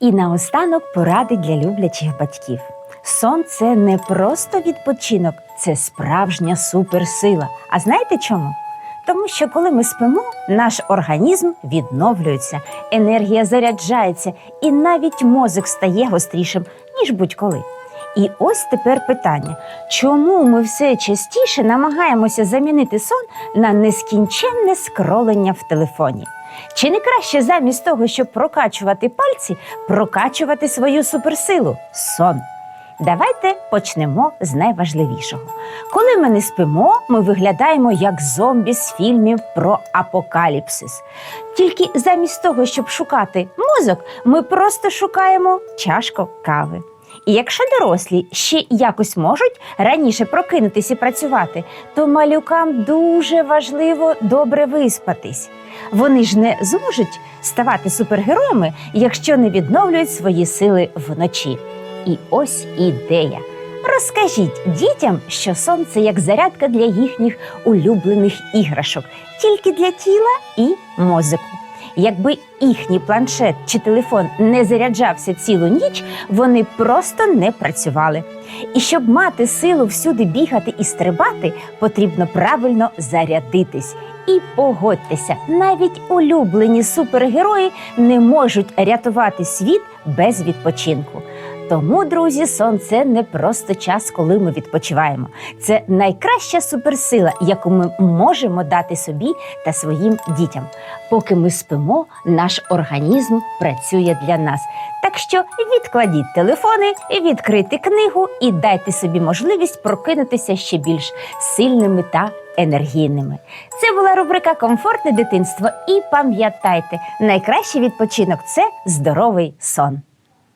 І наостанок поради для люблячих батьків. Сон це не просто відпочинок, це справжня суперсила. А знаєте чому? Тому що коли ми спимо, наш організм відновлюється, енергія заряджається, і навіть мозок стає гострішим, ніж будь-коли. І ось тепер питання: чому ми все частіше намагаємося замінити сон на нескінченне скролення в телефоні? Чи не краще замість того, щоб прокачувати пальці, прокачувати свою суперсилу сон? Давайте почнемо з найважливішого. Коли ми не спимо, ми виглядаємо як зомбі з фільмів про апокаліпсис. Тільки замість того, щоб шукати мозок, ми просто шукаємо чашку кави. І якщо дорослі ще якось можуть раніше прокинутися і працювати, то малюкам дуже важливо добре виспатись. Вони ж не зможуть ставати супергероями, якщо не відновлюють свої сили вночі. І ось ідея. Розкажіть дітям, що сон це як зарядка для їхніх улюблених іграшок, тільки для тіла і мозку. Якби їхній планшет чи телефон не заряджався цілу ніч, вони просто не працювали. І щоб мати силу всюди бігати і стрибати, потрібно правильно зарядитись. І погодьтеся, навіть улюблені супергерої не можуть рятувати світ без відпочинку. Тому, друзі, сон це не просто час, коли ми відпочиваємо. Це найкраща суперсила, яку ми можемо дати собі та своїм дітям. Поки ми спимо, наш організм працює для нас. Так що відкладіть телефони, відкрийте книгу і дайте собі можливість прокинутися ще більш сильними та енергійними. Це була рубрика Комфортне дитинство. І пам'ятайте, найкращий відпочинок це здоровий сон.